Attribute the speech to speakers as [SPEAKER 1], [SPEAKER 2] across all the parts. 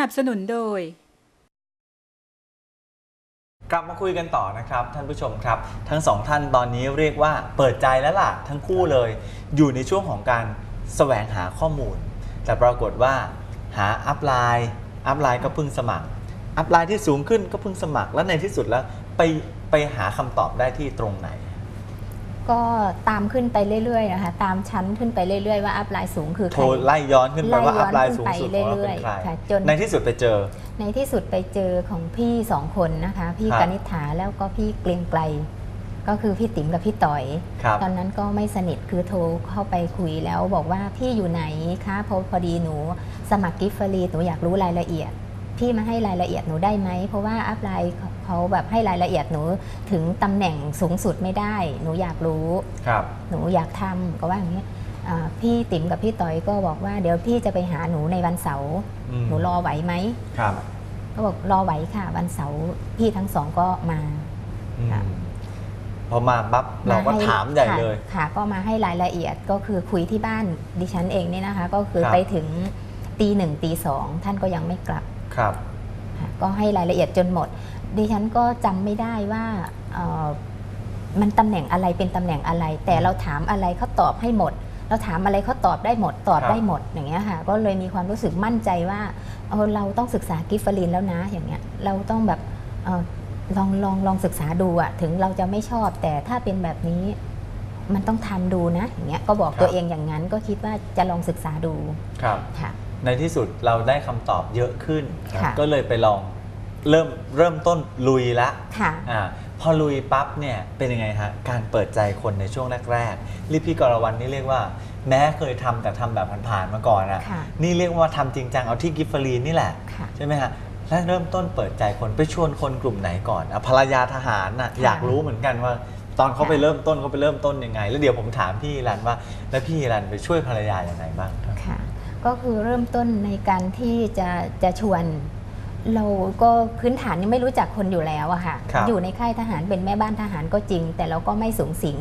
[SPEAKER 1] นับสนุนโดย
[SPEAKER 2] กลับมาคุยกันต่อนะครับท่านผู้ชมครับ ทั้งสองท่านตอนนี้เรียกว่าเปิดใจแล้วล่ะทั้งคู่เลย อยู่ในช่วงของการแสวงหาข้อมูล แต่ปรากฏว่า หาอัพไลน์อัพไลน์ก็เพิ่งสมัคร อัพไลน์ที่สูงขึ้นก็เพิ่งสมัคร แล้วในที่สุดแล้วไปไปหาคำตอบได้ที่ตรงไหน
[SPEAKER 3] ก็ตามขึ้นไปเรื่อยๆนะคะตามชั้นขึ้นไปเรื่อยๆว่าอัพไลน์สูงคือใค
[SPEAKER 2] โท
[SPEAKER 3] ร
[SPEAKER 2] รไล่ย้อนขึ้นไปว่า
[SPEAKER 3] ไล่ย้
[SPEAKER 2] อั
[SPEAKER 3] อน
[SPEAKER 2] พไลน์
[SPEAKER 3] ขึ้
[SPEAKER 2] สู
[SPEAKER 3] น
[SPEAKER 2] ง
[SPEAKER 3] ไป
[SPEAKER 2] สุดของเรา
[SPEAKER 3] เรื่
[SPEAKER 2] เป็
[SPEAKER 3] อย
[SPEAKER 2] น
[SPEAKER 3] ๆ
[SPEAKER 2] ใคร
[SPEAKER 3] ค่ะจน
[SPEAKER 2] ในที่สุดไปเจอ
[SPEAKER 3] ในที่สุดไปเจอของพี่สองคนนะคะ พี่
[SPEAKER 2] ครับ
[SPEAKER 3] กนิษฐาแล้วก็พี่เกรียงไกล ก็คือพี่ติ๋มกับพี่ต่อย
[SPEAKER 2] ครับ
[SPEAKER 3] ตอนนั้นก็ไม่สนิทคือโทรเข้าไปคุยแล้วบอกว่าพี่อยู่ไหนคะเพราะพอดีหนูสมัครกิฟต์ฟรีหนูอยากรู้รายละเอียด พี่มาให้รายละเอียดหนูได้ไหม เพราะว่าอัพไลน์เขาแบบให้รายละเอียดหนูถึงตำแหน่งสูงสุดไม่ได้ หนูอยากรู้
[SPEAKER 2] ครับ
[SPEAKER 3] หนูอยากทำก็ว่าอย่างนี้อ่าพี่ติ๋มกับพี่ต่อยก็บอกว่าเดี๋ยวพี่จะไปหาหนูในวันเสาร์
[SPEAKER 2] อืม
[SPEAKER 3] หนูรอไหวไหม
[SPEAKER 2] ครับ
[SPEAKER 3] ก็บอกรอไหวค่ะ วันเสาร์พี่ทั้งสองก็มา
[SPEAKER 2] อืม
[SPEAKER 3] ค่ะ
[SPEAKER 2] พอมาปั๊บเราก็
[SPEAKER 3] ให้
[SPEAKER 2] ถามใหญ่
[SPEAKER 3] ค่ะ
[SPEAKER 2] เลย
[SPEAKER 3] ค่ะ ก็มาให้รายละเอียดก็คือคุยที่บ้านดิฉันเองเนี่ยนะคะ ก็คือ
[SPEAKER 2] ครับ
[SPEAKER 3] ไปถึงตีหนึ่งตีสองท่านก็ยังไม่กลับ
[SPEAKER 2] ครับ
[SPEAKER 3] ค่ะก็ให้รายละเอียดจนหมด ดิฉันก็จำไม่ได้ว่าเอ่อมันตำแหน่งอะไรเป็นตำแหน่งอะไร แต่เราถามอะไรเขาตอบให้หมด เราถามอะไรเขาตอบได้หมดตอบ
[SPEAKER 2] ครับ
[SPEAKER 3] ได้หมดอย่างเงี้ยค่ะ ก็เลยมีความรู้สึกมั่นใจว่าเออเราต้องศึกษากิฟฟลินแล้วนะอย่างเงี้ยเราต้องแบบเออลองลองลองศึกษาดูอะถึงเราจะไม่ชอบ แต่ถ้าเป็นแบบนี้มันต้องทำดูนะอย่างเงี้ยก็บอก
[SPEAKER 2] ครับ
[SPEAKER 3] ตัวเองอย่างนั้นก็คิดว่าจะลองศึกษาดู
[SPEAKER 2] ครับ
[SPEAKER 3] ค่ะ
[SPEAKER 2] ในที่สุดเราได้คำตอบเยอะขึ้น
[SPEAKER 3] ค่ะ
[SPEAKER 2] ก็เลยไปลองเริ่มเริ่มต้นลุยละ
[SPEAKER 3] ค่ะ
[SPEAKER 2] อ่าพอลุยปั๊บเนี่ยเป็นยังไงฮะการเปิดใจคนในช่วงแรกๆรีพี่กรวันนี่เรียกว่า แม้เคยทำแต่ทำแบบผ่านๆมาก่อนอะ
[SPEAKER 3] ค่ะ
[SPEAKER 2] นี่เรียกว่าทำจริงจังเอาที่กิฟฟรีนนี่แหละ
[SPEAKER 3] ค่ะ
[SPEAKER 2] ใช่ไหมฮะแล้วเริ่มต้นเปิดใจคนไปชวนคนกลุ่มไหนก่อนอะภรรยาทหารน่ะ
[SPEAKER 3] ค่ะ
[SPEAKER 2] อยากรู้เหมือนกันว่า ตอนเขา
[SPEAKER 3] ค่ะ
[SPEAKER 2] ไปเริ่มต้นเขาไปเริ่มต้นยังไง แล้วเดี๋ยวผมถามพี่รันว่า แล้วพี่รันไปช่วยภรรยาอย่างไรบ้างครับ
[SPEAKER 3] ค่ะ ก็คือเริ่มต้นในการที่จะจะชวน เราก็พื้นฐานยังไม่รู้จักคนอยู่แล้วอะค่ะ
[SPEAKER 2] ครับ
[SPEAKER 3] อยู่ในค่ายทหารเป็นแม่บ้านทหารก็จริง แต่เราก็ไม่สูงสิง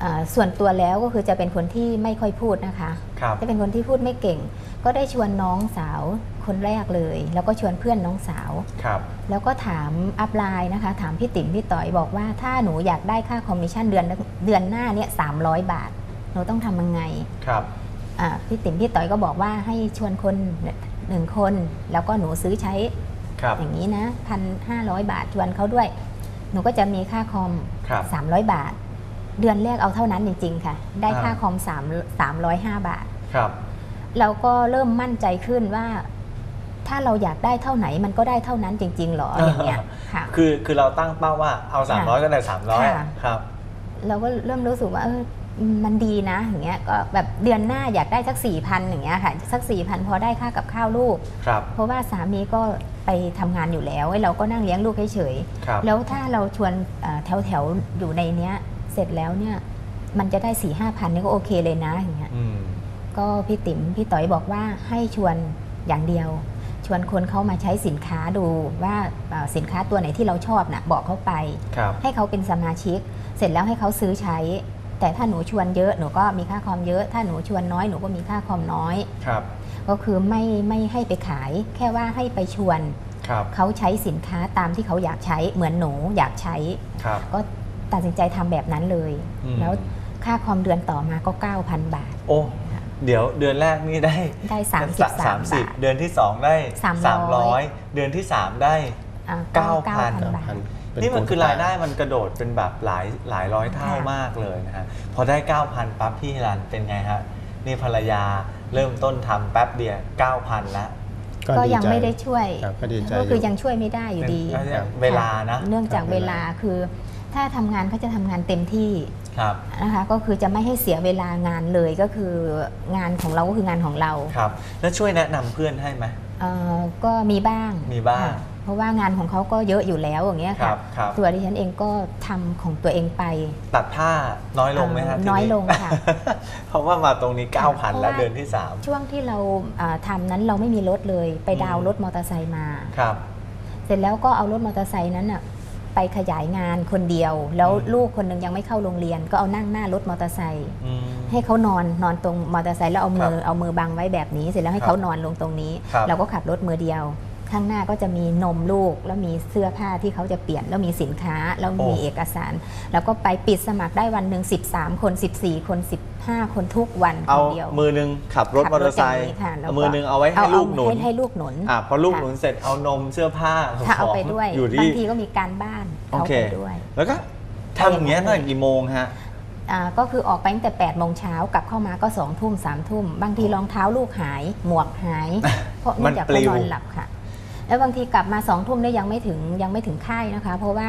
[SPEAKER 3] เอ่อส่วนตัวแล้วก็คือจะเป็นคนที่ไม่ค่อยพูดนะคะ
[SPEAKER 2] ครับ
[SPEAKER 3] จะเป็นคนที่พูดไม่เก่ง ก็ได้ชวนน้องสาวคนแรกเลย แล้วก็ชวนเพื่อนน้องสาว
[SPEAKER 2] ครับ
[SPEAKER 3] แล้วก็ถามอัพไลน์นะคะ ถามพี่ติ๋มพี่ต่อยบอกว่าถ้าหนูอยากได้ค่าคอมมิชชั่นเดือนเดือนหน้าเนี่ยสามบาท หนูต้องทำยังไง
[SPEAKER 2] ครับ
[SPEAKER 3] อ่า พี่ติ๋มพี่ต่อยก็บอกว่าให้ชวนคนหนึ่งคน แล้วก็หนูซื้อใช้
[SPEAKER 2] ครับ
[SPEAKER 3] อย่างนี้นะพันห้าร้อยบาทชวนเขาด้วย หนูก็จะมีค่าคอม
[SPEAKER 2] ครับ
[SPEAKER 3] 300บาท เดือนแรกเอาเท่านั้นจริง ๆ ค่ะ ได้
[SPEAKER 2] อ่า
[SPEAKER 3] ค่าคอม3 305บาท
[SPEAKER 2] ครับ
[SPEAKER 3] เราก็เริ่มมั่นใจขึ้นว่า ถ้าเราอยากได้เท่าไหนมันก็ได้เท่านั้นจริง ๆหรออย่างเงี้ยค่ะ
[SPEAKER 2] คือคือเราตั้งเป้าว่าเอา 300 ก็ได้
[SPEAKER 3] ค่ะ
[SPEAKER 2] 300 ครับ
[SPEAKER 3] เราก็เริ่มรู้สึกว่าเออ มันดีนะอย่างเงี้ยก็แบบเดือนหน้าอยากได้สักสี่พันอย่างเงี้ยค่ะสักสี่พันพอได้ค่ากับข้าวลูก
[SPEAKER 2] ครับ
[SPEAKER 3] เพราะว่าสามีก็ไปทำงานอยู่แล้วไอ้เราก็นั่งเลี้ยงลูกเฉย
[SPEAKER 2] ครับ
[SPEAKER 3] ๆแล้วถ้าเราชวนแถวแถวๆอยู่ในเนี้ย เสร็จแล้วเนี่ยมันจะได้สี่ห้าพันนี่ก็โอเคเลยนะอย่างเงี้ย
[SPEAKER 2] อืม
[SPEAKER 3] ก็พี่ติ๋มพี่ต่อยบอกว่าให้ชวนอย่างเดียว ชวนคนเขามาใช้สินค้าดูว่าเอ่อสินค้าตัวไหนที่เราชอบนะ่ะบอกเขาไป
[SPEAKER 2] ครับ
[SPEAKER 3] ให้เขาเป็นสมาชิก เสร็จแล้วให้เขาซื้อใช้ แต่ถ้าหนูชวนเยอะหนูก็มีค่าคอมเยอะ ถ้าหนูชวนน้อยหนูก็มีค่าคอมน้อย
[SPEAKER 2] ครับ
[SPEAKER 3] ก็คือไม่ไม่ให้ไปขาย แค่ว่าให้ไปชวน
[SPEAKER 2] ครับ
[SPEAKER 3] เขาใช้สินค้าตามที่เขาอยากใช้เหมือนหนูอยากใช้
[SPEAKER 2] ครับ
[SPEAKER 3] ก็ตัดสินใจทำแบบนั้นเลย
[SPEAKER 2] อืม
[SPEAKER 3] แล้วค่าคอมเดือนต่อมาก็ 9,000 บาท
[SPEAKER 2] โอ้ เดี๋ยวเดือนแรกนี่ได้
[SPEAKER 3] ได้
[SPEAKER 2] สาม
[SPEAKER 3] 33 บาท
[SPEAKER 2] สิบเดือนที่ 2 ได้
[SPEAKER 3] 300
[SPEAKER 2] 300 เดือนที่ 3 ได้
[SPEAKER 3] อ่า
[SPEAKER 2] เก้าพัน
[SPEAKER 3] 9,000 บาท
[SPEAKER 2] นี่ มันคือรายได้มันกระโดดเป็นแบบหลายหลายร้อยเท่า
[SPEAKER 3] ค่ะ
[SPEAKER 2] มากเลยนะฮะพอได้ 9,000ปั๊บพี่รันเป็นไงฮะนี่ภรรยาเริ่มต้นทำแป๊บเดียว9,000แล้ว
[SPEAKER 3] ก็ยัง
[SPEAKER 4] ใจ
[SPEAKER 3] ไม่ได้ช่วย
[SPEAKER 4] ครับก็ดีใจ
[SPEAKER 3] ก็คือ
[SPEAKER 4] อยู่
[SPEAKER 3] ยังช่วยไม่ได้อยู่ดี
[SPEAKER 2] เป็น
[SPEAKER 4] ครับ
[SPEAKER 2] เวลานะ
[SPEAKER 3] เนื่องจาก
[SPEAKER 4] ครับ
[SPEAKER 3] เวลาคือ ถ้าทำงานเขาจะทำงานเต็มที่
[SPEAKER 2] ครับ
[SPEAKER 3] นะคะก็คือจะไม่ให้เสียเวลางานเลยก็คืองานของเราก็คืองานของเรา
[SPEAKER 2] ครับ แล้วช่วยแนะนำเพื่อนให้ไหม
[SPEAKER 3] เอ่อก็มีบ้าง
[SPEAKER 2] มีบ้าง
[SPEAKER 3] ค่ะเพ ราะว่างานของเขาก็เยอะอยู่แล้วอย่างเงี้ย
[SPEAKER 2] ครั
[SPEAKER 3] ค่ะ
[SPEAKER 2] บครับ
[SPEAKER 3] ตัวดิฉันเองก็ทำของตัวเองไป
[SPEAKER 2] ตัดผ้าน้อยลงไหมฮะ
[SPEAKER 3] เอ่อ
[SPEAKER 2] ที
[SPEAKER 3] น้อยลงค่ะ
[SPEAKER 2] เพราะว่ามาตรงนี้
[SPEAKER 3] ค่ะ
[SPEAKER 2] 9,000 แล้ว
[SPEAKER 3] เพราะว่า
[SPEAKER 2] เดือนที่ 3
[SPEAKER 3] ช่วงที่เราอ่าทำนั้นเราไม่มีรถเลย ไปดาวน์รถมอเตอร์ไซค์มา
[SPEAKER 2] ครับ
[SPEAKER 3] เสร็จแล้วก็เอารถมอเตอร์ไซค์นั้นอะไปขยายงานคนเดียว แล้ว
[SPEAKER 2] อืม
[SPEAKER 3] ลูกคนหนึงยังไม่เข้าโรงเรียน ก็เอานั่งหน้ารถมอเตอร์ไซค์
[SPEAKER 2] อืม
[SPEAKER 3] ให้เขานอนนอนตรงมอเตอร์ไซค์แล้วเอามือ
[SPEAKER 2] ครับ
[SPEAKER 3] เอามือบังไว้แบบนี้ เสร็จแล้วให้
[SPEAKER 2] ครับ
[SPEAKER 3] เขานอนลงตรงนี้
[SPEAKER 2] ครับ
[SPEAKER 3] เราก็ขับรถมือเดียว ข้างหน้าก็จะมีนมลูก แล้วมีเสื้อผ้าที่เขาจะเปลี่ยน แล้วมีสินค้า แล้วมี
[SPEAKER 2] โอ้
[SPEAKER 3] เอกสาร แล้วก็ไปปิดสมัครได้วันหนึ่ง13 คน 14 คน 15 คนทุกวันค
[SPEAKER 2] เอา
[SPEAKER 3] นเดียว
[SPEAKER 2] มือหนึงขับรถ
[SPEAKER 3] ขับ
[SPEAKER 2] มอเตอร์ไซ
[SPEAKER 3] ย่าง
[SPEAKER 2] ค์
[SPEAKER 3] นี้ค่ะแล้ว
[SPEAKER 2] เอามือหนึงเอาไว้ให้ลูกหนุน
[SPEAKER 3] ให้ให้ลูกหนุน
[SPEAKER 2] อะพอลูก
[SPEAKER 3] ค่ะ
[SPEAKER 2] หนุนเสร็จเอานมเสื้อผ้า
[SPEAKER 3] ถ้าเอา
[SPEAKER 2] ของ
[SPEAKER 3] ไปด้วย
[SPEAKER 2] อยู่
[SPEAKER 3] บา
[SPEAKER 2] ที่
[SPEAKER 3] งทีก็มีการบ้าน
[SPEAKER 2] โอ
[SPEAKER 3] เขา
[SPEAKER 2] เค
[SPEAKER 3] ไปด้วย
[SPEAKER 2] แล้วก็ทำอย่างเงี้ยตั้งแต่กี่โมงฮะ
[SPEAKER 3] อ่าก็คือออกไปตั้งแต่8โมงเช้ากลับเข้ามาก็2ทุ่ม3ทุ่ม บางทีรองเท้าลูกหาย หมวกหาย เพราะ
[SPEAKER 2] มั
[SPEAKER 3] เนื่อนงจาก
[SPEAKER 2] ปลิ
[SPEAKER 3] เขา
[SPEAKER 2] ว
[SPEAKER 3] นอนหลับค่ะ แล้วบางทีกลับมา2ทุ่มเนี่ยยังไม่ถึงยังไม่ถึงค่ายนะคะ เพราะว่า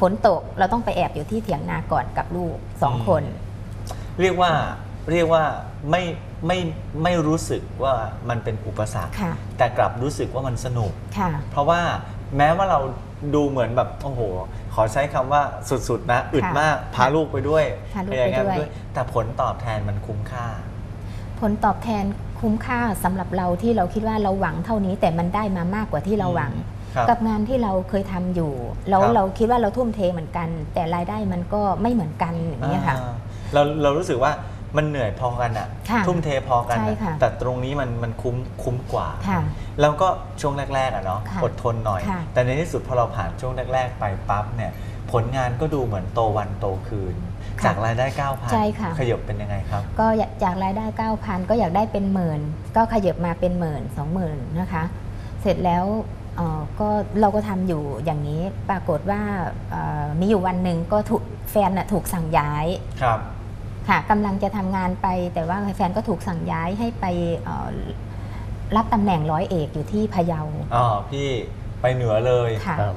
[SPEAKER 3] ฝนตกเราต้องไปแอบอยู่ที่เถียงนาก่อนกับลูกสองคน
[SPEAKER 2] เรียกว่าเรียกว่าไม่ไม่ไม่รู้สึกว่ามันเป็นอุปสรรค
[SPEAKER 3] ค่ะ
[SPEAKER 2] แต่กลับรู้สึกว่ามันสนุก
[SPEAKER 3] ค่ะ
[SPEAKER 2] เพราะว่าแม้ว่าเราดูเหมือนแบบโอ้โห ขอใช้คำว่าสุดๆนะอึด
[SPEAKER 3] ค่ะ
[SPEAKER 2] มากพาลูกไปด้วย
[SPEAKER 3] พาลูก
[SPEAKER 2] พยายาม
[SPEAKER 3] ไปด้วย
[SPEAKER 2] แต่ผลตอบแทนมันคุ้มค่า
[SPEAKER 3] ผลตอบแทน คุ้มค่าสำหรับเราที่เราคิดว่าเราหวังเท่านี้แต่มันได้มามากกว่าที่เราหวัง
[SPEAKER 2] ครับ
[SPEAKER 3] กับงานที่เราเคยทำอยู่แล้ว
[SPEAKER 2] ครับ
[SPEAKER 3] เราคิดว่าเราทุ่มเทเหมือนกัน แต่รายได้มันก็ไม่เหมือนกันอย่างนี้ยค่ะ
[SPEAKER 2] อ่าเราเรารู้สึกว่ามันเหนื่อยพอกันอะ
[SPEAKER 3] ค่ะ
[SPEAKER 2] ทุ่มเทพอกัน
[SPEAKER 3] ใช่
[SPEAKER 2] อะ
[SPEAKER 3] ค่ะ
[SPEAKER 2] แต่ตรงนี้มันมันคุ้มคุ้มกว่า
[SPEAKER 3] ค่ะ
[SPEAKER 2] แล้วก็ช่วงแรกๆอะเนาะ
[SPEAKER 3] ค่ะ
[SPEAKER 2] อดทนหน่อย
[SPEAKER 3] ค่ะ
[SPEAKER 2] แต่ในที่สุดพอเราผ่านช่วงแรก ๆ ไปปั๊บเนี่ยผลงานก็ดูเหมือนโตวันโตคืน
[SPEAKER 3] ค่ะ
[SPEAKER 2] จากรายได้ 9,000
[SPEAKER 3] ใช่ค่ะ
[SPEAKER 2] ขยบเป็นยังไงครับ
[SPEAKER 3] ก็อยากจากรายได้ 9,000 ก็อยากได้เป็นหมื่น ก็ขยับมาเป็นหมื่นสองหมื่นนะคะ เสร็จแล้วเอ่อก็เราก็ทำอยู่อย่างนี้ปรากฏว่าเอ่อมีอยู่วันหนึ่งก็ถูกแฟนน่ะถูกสั่งย้าย
[SPEAKER 2] ครับ
[SPEAKER 3] ค่ะกำลังจะทำงานไปแต่ว่าแฟนก็ถูกสั่งย้ายให้ไปเอ่อรับตำแหน่งร้อยเอกอยู่ที่พะเยา
[SPEAKER 2] อ๋อ พี่ไปเหนือเลย
[SPEAKER 3] ค่ะ
[SPEAKER 1] ครับ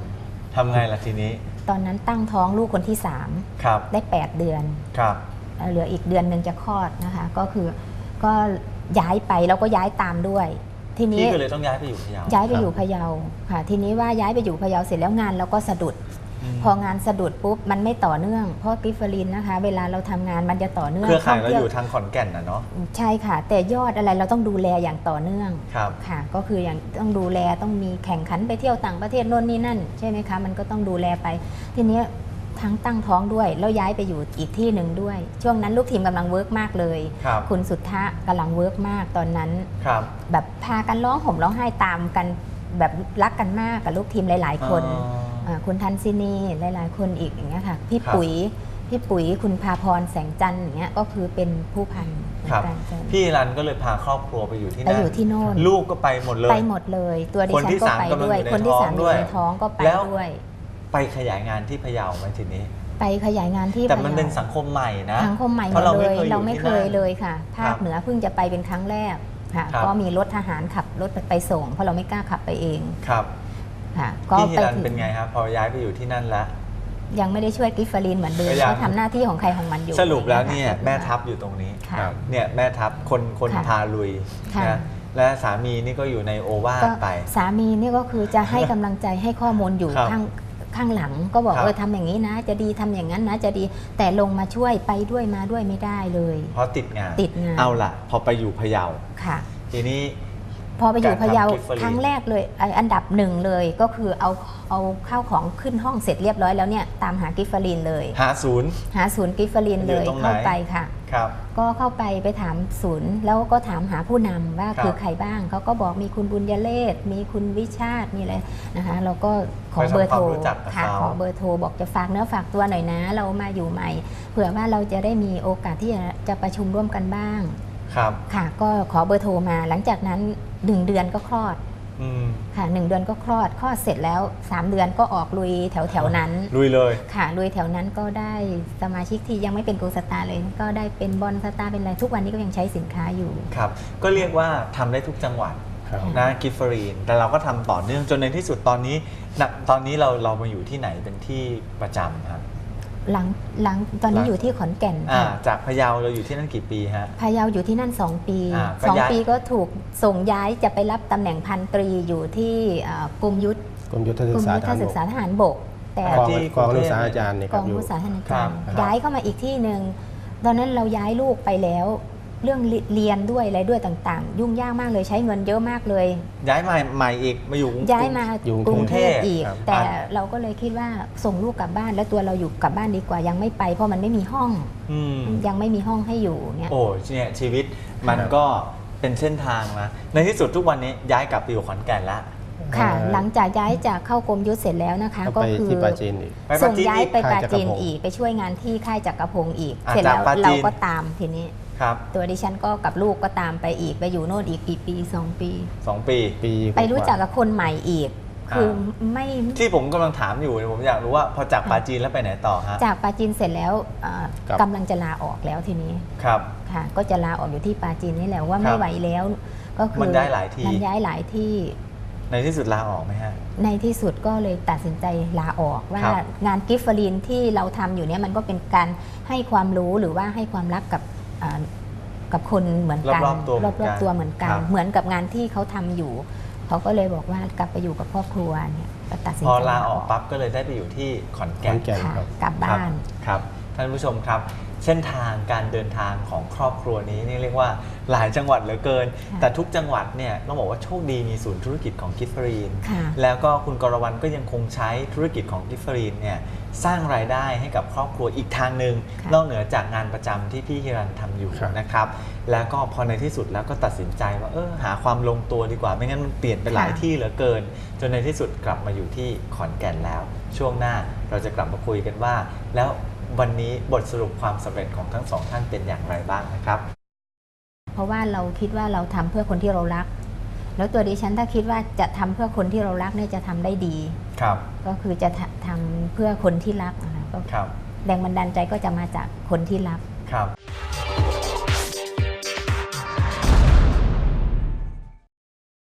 [SPEAKER 2] ทำไงล่ะทีนี้
[SPEAKER 3] ตอนนั้นตั้งท้องลูกคนที่
[SPEAKER 2] ครับ
[SPEAKER 3] 3 ได้ 8 เดือน
[SPEAKER 2] ครับ
[SPEAKER 3] เอ่อเหลืออีกเดือนหนึ่งจะคลอดนะคะ ก็คือก็ย้ายไปแล้วก็ย้ายตามด้วย ทีนี้
[SPEAKER 2] พี่ก็เลยต้องย้ายไปอยู่พะเยา
[SPEAKER 3] ย้ายไปอยู่พะเยาค่ะ ทีนี้ว่าย้ายไปอยู่พะเยาเสร็จแล้วงานเราก็สะดุด
[SPEAKER 2] ม
[SPEAKER 3] พองานสะดุดปุ๊บมันไม่ต่อเนื่อง เพราะกิฟเฟอรินนะคะ เวลาเราทำงานมันจะต่อเนื่อง
[SPEAKER 2] เครือข่ายเรา
[SPEAKER 3] ท่งที่ว
[SPEAKER 2] อยู่ทางขอนแก่นนะเนาะ
[SPEAKER 3] ใช่ค่ะ แต่ยอดอะไรเราต้องดูแลอย่างต่อเนื่อง
[SPEAKER 2] ครับ
[SPEAKER 3] ค่ะ ก็คืออย่างต้องดูแลต้องมีแข่งขันไปเที่ยวต่างประเทศโน่นนี่นั่น ใช่ไหมคะ มันก็ต้องดูแลไป ทีเนี้ยทั้งตั้งท้องด้วย แล้วย้ายไปอยู่อีกที่หนึ่งด้วย ช่วงนั้นลูกทีมกำลังเวิร์กมากเลย
[SPEAKER 2] ครับ
[SPEAKER 3] คุณสุทธะกำลังเวิร์กมากตอนนั้น
[SPEAKER 2] ครับ
[SPEAKER 3] แบบพากันร้องห่มร้องไห้ตามกันแบบรักกันมากกับลูกทีมหลาย ๆ คน
[SPEAKER 2] อ๋อา
[SPEAKER 3] คุณทันซินีหลาย ๆ คนอีกอย่างเงี้ยค่ะ พี่
[SPEAKER 2] ครับ
[SPEAKER 3] ปุ๋ย พี่ปุ๋ยคุณพาพรแสงจันทร์อย่างเงี้ยก็คือเป็นผู้พันเหมือ
[SPEAKER 2] ครับ
[SPEAKER 3] นกันใช่
[SPEAKER 2] พี่รันก็เลยพาครอบครัวไปอยู่ที่
[SPEAKER 3] ไป
[SPEAKER 2] นั่น
[SPEAKER 3] อยู่ที่โน่น
[SPEAKER 2] ลูกก็ไปหมดเลย
[SPEAKER 3] ไปหมดเลย ตัวดิ
[SPEAKER 2] คน
[SPEAKER 3] ฉัน
[SPEAKER 2] ที่
[SPEAKER 3] ก็
[SPEAKER 2] สาม
[SPEAKER 3] ไป
[SPEAKER 2] กำลัง
[SPEAKER 3] ด้วย
[SPEAKER 2] อยู่ใน
[SPEAKER 3] คนที่
[SPEAKER 2] ท้อง
[SPEAKER 3] สามอ
[SPEAKER 2] ด้
[SPEAKER 3] ยู่
[SPEAKER 2] วย
[SPEAKER 3] ในท้องก็ไป
[SPEAKER 2] แล้ว
[SPEAKER 3] ด้วย
[SPEAKER 2] ไปขยายงานที่พะเยาไหมทีนี้
[SPEAKER 3] ไปขยายงานที่
[SPEAKER 2] แต่มัน
[SPEAKER 3] พะยา
[SPEAKER 2] เป็นสังคมใหม่นะ
[SPEAKER 3] สังคมใหม่ห
[SPEAKER 2] เพ
[SPEAKER 3] ม
[SPEAKER 2] ราะ
[SPEAKER 3] ด
[SPEAKER 2] เรา
[SPEAKER 3] เล
[SPEAKER 2] ไม่
[SPEAKER 3] ย
[SPEAKER 2] เคยอยู่
[SPEAKER 3] เราไม่
[SPEAKER 2] ที่
[SPEAKER 3] เคย
[SPEAKER 2] นั่น
[SPEAKER 3] เลยค่ะ ภา
[SPEAKER 2] ครั
[SPEAKER 3] ค
[SPEAKER 2] บ
[SPEAKER 3] เหนือเพิ่งจะไปเป็นครั้งแรกค่ะ
[SPEAKER 2] ครับ
[SPEAKER 3] ก็มีรถทหารขับรถไปส่ง เพราะเราไม่กล้าขับไปเอง
[SPEAKER 2] ครับ
[SPEAKER 3] ค่ะก็
[SPEAKER 2] พี่ฮิ
[SPEAKER 3] ไป
[SPEAKER 2] รัน
[SPEAKER 3] ถึง
[SPEAKER 2] เป็นไงครับพอย้ายไปอยู่ที่นั่นแล้ว
[SPEAKER 3] ยังไม่ได้ช่วยกิฟเฟอรีนเหมือนเดิม
[SPEAKER 2] ก็ยัง
[SPEAKER 3] ก็ทำหน้าที่ของใครของมันอยู่
[SPEAKER 2] สรุปแล้วเนี่ย
[SPEAKER 3] ค่ะ
[SPEAKER 2] แม่ทัพอยู่ตรงนี้
[SPEAKER 3] ค่ะ
[SPEAKER 1] ครับ
[SPEAKER 2] เนี่ยแม่ทัพคนคน
[SPEAKER 3] ค่ะ
[SPEAKER 2] พาลุย
[SPEAKER 3] ค่ะ
[SPEAKER 2] นะและสามีนี่ก็อยู่ในโอวาท
[SPEAKER 3] ก็
[SPEAKER 2] ไป
[SPEAKER 3] สามีนี่ก็คือจะให้กำลังใจให้ข้อมูลอยู่
[SPEAKER 2] ครับ
[SPEAKER 3] ข้างข้างหลังก็บอก
[SPEAKER 2] ครับ
[SPEAKER 3] เออทำอย่างนี้นะ จะดีทำอย่างนั้นนะจะดีแต่ลงมาช่วยไปด้วยมาด้วยไม่ได้เลย
[SPEAKER 2] เพราะติดงาน
[SPEAKER 3] ติดงาน
[SPEAKER 2] เอาล่ะ พอไปอยู่พะเยา
[SPEAKER 3] ค่ะ
[SPEAKER 2] ทีนี้
[SPEAKER 3] พอไปอยู่
[SPEAKER 2] การทำ
[SPEAKER 3] พะเยา
[SPEAKER 2] กิฟต์ฟรี
[SPEAKER 3] ครั้งแรกเลยไอ้อันดับหนึ่งเลยก็คือเอาเอาข้าวของขึ้นห้องเสร็จเรียบร้อยแล้วเนี่ยตามหากิฟเฟอรีนเลย
[SPEAKER 2] หาศูนย์
[SPEAKER 3] หาศูนย์กิฟเฟอรีน
[SPEAKER 2] อยู่
[SPEAKER 3] เลย
[SPEAKER 2] ตรงไหน
[SPEAKER 3] เข้าไปค่ะ
[SPEAKER 2] ครับ
[SPEAKER 3] ก็เข้าไปไปถามศูนย์ แล้วก็ถามหาผู้นำว่า
[SPEAKER 2] ครับ
[SPEAKER 3] คือใครบ้างเขาก็บอกมีคุณบุญยเลศมีคุณวิชาติมีอะไรนะคะเราก็ขอ
[SPEAKER 2] ไปทำ
[SPEAKER 3] เบอร์โทร
[SPEAKER 2] ความรู้จักกับ
[SPEAKER 3] ค่ะ
[SPEAKER 2] เขา
[SPEAKER 3] ขอเบอร์โทรบอกจะฝากเนื้อฝากตัวหน่อยนะ เรามาอยู่ใหม่ เผื่อว่าเราจะได้มีโอกาสที่จะจะประชุมร่วมกันบ้าง
[SPEAKER 2] ครับ
[SPEAKER 3] ค่ะ ก็ขอเบอร์โทรมา หลังจากนั้นหนึ่งเดือนก็คลอด
[SPEAKER 2] อืม
[SPEAKER 3] ค่ะหนึ่งเดือนก็คลอดคลอดเสร็จแล้วสามเดือนก็ออกลุยแถวแถวๆนั้น
[SPEAKER 2] ลุยเลย
[SPEAKER 3] ค่ะ ลุยแถวนั้นก็ได้สมาชิกที่ยังไม่เป็นโกสตาร์เลย ก็ได้เป็นบอลสตาร์เป็นอะไรทุกวันนี้ก็ยังใช้สินค้าอยู่
[SPEAKER 2] ครับก็เรียกว่าทำได้ทุกจังหวัด
[SPEAKER 1] ครับ
[SPEAKER 2] นะกิฟเฟอรีนแต่เราก็ทำต่อเนื่องจนในที่สุดตอนนี้นะตอนนี้เราเรามาอยู่ที่ไหนเป็นที่ประจำครับ
[SPEAKER 3] หลังหลังตอนนี้
[SPEAKER 2] หลัง
[SPEAKER 3] อยู่ที่ขอนแก่น
[SPEAKER 2] อ่า
[SPEAKER 3] ค่ะ
[SPEAKER 2] จากพะเยาเราอยู่ที่นั่นกี่ปีฮะ
[SPEAKER 3] พะเยาอยู่ที่นั่น 2 ปี
[SPEAKER 2] อ่าก็
[SPEAKER 3] สอง
[SPEAKER 2] ย้าย
[SPEAKER 3] ปีก็ถูกส่งย้ายจะไปรับตำแหน่งพันตรีอยู่ที่เอ่อกรมยุทธ
[SPEAKER 1] กรมยุทธ
[SPEAKER 3] ก
[SPEAKER 1] ศึ
[SPEAKER 3] ร
[SPEAKER 1] ก
[SPEAKER 3] ม
[SPEAKER 1] ษา
[SPEAKER 3] ยุทธ
[SPEAKER 1] ฐานบ
[SPEAKER 3] ศึก
[SPEAKER 1] ก
[SPEAKER 3] ษาทหารบก แต่
[SPEAKER 1] กอง
[SPEAKER 2] ที่
[SPEAKER 1] กอง
[SPEAKER 2] กรุ
[SPEAKER 1] นั
[SPEAKER 2] ง
[SPEAKER 1] ก
[SPEAKER 2] เทพ
[SPEAKER 1] ศึกษาอาจารย์เนี่ยค
[SPEAKER 3] ก
[SPEAKER 1] รั
[SPEAKER 3] อบง
[SPEAKER 1] อยู่
[SPEAKER 3] ผู้สาธารณ
[SPEAKER 2] ครั
[SPEAKER 3] การ
[SPEAKER 2] บ
[SPEAKER 3] ย้ายเข้ามาอีกที่หนึ่งตอนนั้นเราย้ายลูกไปแล้ว เรื่องเรียนด้วยอะไรด้วยต่างๆ ยุ่งยากมากเลยใช้เงินเยอะมากเลย
[SPEAKER 2] ย้ายมาใหม่อีกมาอยู่
[SPEAKER 3] ย้ายมา
[SPEAKER 1] อยู่
[SPEAKER 3] กรุงเทพ
[SPEAKER 2] กรุงเทพ
[SPEAKER 3] อีก
[SPEAKER 1] ครับ
[SPEAKER 3] แต่
[SPEAKER 2] อะ
[SPEAKER 3] เราก็เลยคิดว่าส่งลูกกลับบ้าน แล้วตัวเราอยู่กลับบ้านดีกว่ายังไม่ไป เพราะมันไม่มีห้อง
[SPEAKER 2] อืม
[SPEAKER 3] ยังไม่มีห้องให้อยู่เนี่ย
[SPEAKER 2] โอ้เนี่ยชีวิตมัน
[SPEAKER 1] ครับ
[SPEAKER 2] ก็เป็นเส้นทางนะในที่สุดทุกวันนี้ย้ายกลับไปอยู่ขอนแก่นละ
[SPEAKER 3] ค่ะ
[SPEAKER 1] เอ่อ
[SPEAKER 3] หลังจากย้ายจากเข้ากรมยุทธเสร็จแล้วนะคะ
[SPEAKER 1] ก็
[SPEAKER 3] ก็
[SPEAKER 1] ไป
[SPEAKER 3] คือ
[SPEAKER 1] ที่ปราจีนอีก
[SPEAKER 2] ไปปรา
[SPEAKER 3] ส่ง
[SPEAKER 2] จีน
[SPEAKER 3] ย้าย
[SPEAKER 2] อีก
[SPEAKER 3] ไปปรา
[SPEAKER 1] ค่ายจักร
[SPEAKER 3] จีน
[SPEAKER 1] พงศ์
[SPEAKER 3] อีก ไปช่วยงานที่ค่ายจักรพงศ์อีก
[SPEAKER 2] อะ
[SPEAKER 3] เสร็จแล้ว
[SPEAKER 2] จากปราจีน
[SPEAKER 3] เราก็ตามทีนี้
[SPEAKER 2] ครับ
[SPEAKER 3] ตัวดิฉันก็กับลูกก็ตามไปอีกไปอยู่โน่นอีกกี่ปีสองปี
[SPEAKER 2] สองปี
[SPEAKER 1] ปี
[SPEAKER 3] ไปรู้จัก
[SPEAKER 1] ว่า
[SPEAKER 3] กับคนใหม่อีก คือไม่
[SPEAKER 2] ที่ผมกำลังถามอยู่เนี่ยผมอยากรู้ว่าพอจากปาจีนแล้วไปไหนต่อฮะ
[SPEAKER 3] จากปราจีนเสร็จแล้วเอ่อกำลังจะลาออกแล้วทีนี้
[SPEAKER 2] ครับ
[SPEAKER 3] ค่ะ ก็จะลาออกอยู่ที่ปราจีนนี่แหละว่า
[SPEAKER 2] ครั
[SPEAKER 3] ไม่
[SPEAKER 2] บ
[SPEAKER 3] ไหวแล้ว ก็คือ
[SPEAKER 2] มันย้ายหลายที่
[SPEAKER 3] มันย้ายหลายที่
[SPEAKER 2] ในที่สุดลาออกไหมฮะ
[SPEAKER 3] ในที่สุดก็เลยตัดสินใจลาออกว่า
[SPEAKER 2] ครับ
[SPEAKER 3] งานกิฟต์ฟลินที่เราทำอยู่เนี่ยมันก็เป็นการให้ความรู้หรือว่าให้ความรักกับอ่า กับคนเหมือนกัน
[SPEAKER 2] รอบๆตัวเหมือนกัน
[SPEAKER 3] รอบๆตัวเหมือนกัน
[SPEAKER 2] ครับ
[SPEAKER 3] เหมือนกับงานที่เขาทำอยู่ เขาก็เลยบอกว่ากลับไปอยู่กับครอบครัวเนี่ยก็ตัดสิน
[SPEAKER 2] พอ
[SPEAKER 3] ใจ
[SPEAKER 2] ลาออกปั๊บก็เลยได้ไปอยู่ที่ขอน
[SPEAKER 1] ข
[SPEAKER 2] แก่
[SPEAKER 1] อนนแก่น
[SPEAKER 3] ค่ะ
[SPEAKER 1] ครับ
[SPEAKER 3] กลับบ้าน
[SPEAKER 2] ครับ ท่านผู้ชมครับ เส้นทางการเดินทางของครอบครัวนี้นี่เรียกว่าหลายจังหวัดเหลือเกิน
[SPEAKER 3] ค่ะ
[SPEAKER 2] แต่ทุกจังหวัดเนี่ยต้องบอกว่าโชคดีมีศูนย์ธุรกิจของกิฟฟรีน
[SPEAKER 3] ค่ะ
[SPEAKER 2] แล้วก็คุณกรวรรณก็ยังคงใช้ธุรกิจของกิฟฟรีนเนี่ยสร้างรายได้ให้กับครอบครัวอีกทางหนึ่ง
[SPEAKER 3] ค่ะ
[SPEAKER 2] นอกเหนือจากงานประจำที่พี่ฮิรันทำอยู่
[SPEAKER 1] ครับ
[SPEAKER 2] นะครับ แล้วก็พอในที่สุดแล้วก็ตัดสินใจว่าเออหาความลงตัวดีกว่า ไม่งั้นมันเปลี่ยนไปหลาย
[SPEAKER 3] ค่ะ
[SPEAKER 2] ที่เหลือเกิน จนในที่สุดกลับมาอยู่ที่ขอนแก่นแล้ว ช่วงหน้าเราจะกลับมาคุยกันว่า แล้ว วันนี้บทสรุปความสำเร็จของทั้งสองท่านเป็นอย่างไรบ้างนะครับ
[SPEAKER 3] เพราะว่าเราคิดว่าเราทำเพื่อคนที่เรารัก แล้วตัวดิฉันถ้าคิดว่าจะทำเพื่อคนที่เรารักเนี่ยจะทำได้ดี
[SPEAKER 2] ครับ
[SPEAKER 3] ก็คือจะทำทำเพื่อคนที่รักนะคะก็
[SPEAKER 2] ครับ
[SPEAKER 3] แรงบันดาลใจก็จะมาจากคนที่รัก
[SPEAKER 2] ครับ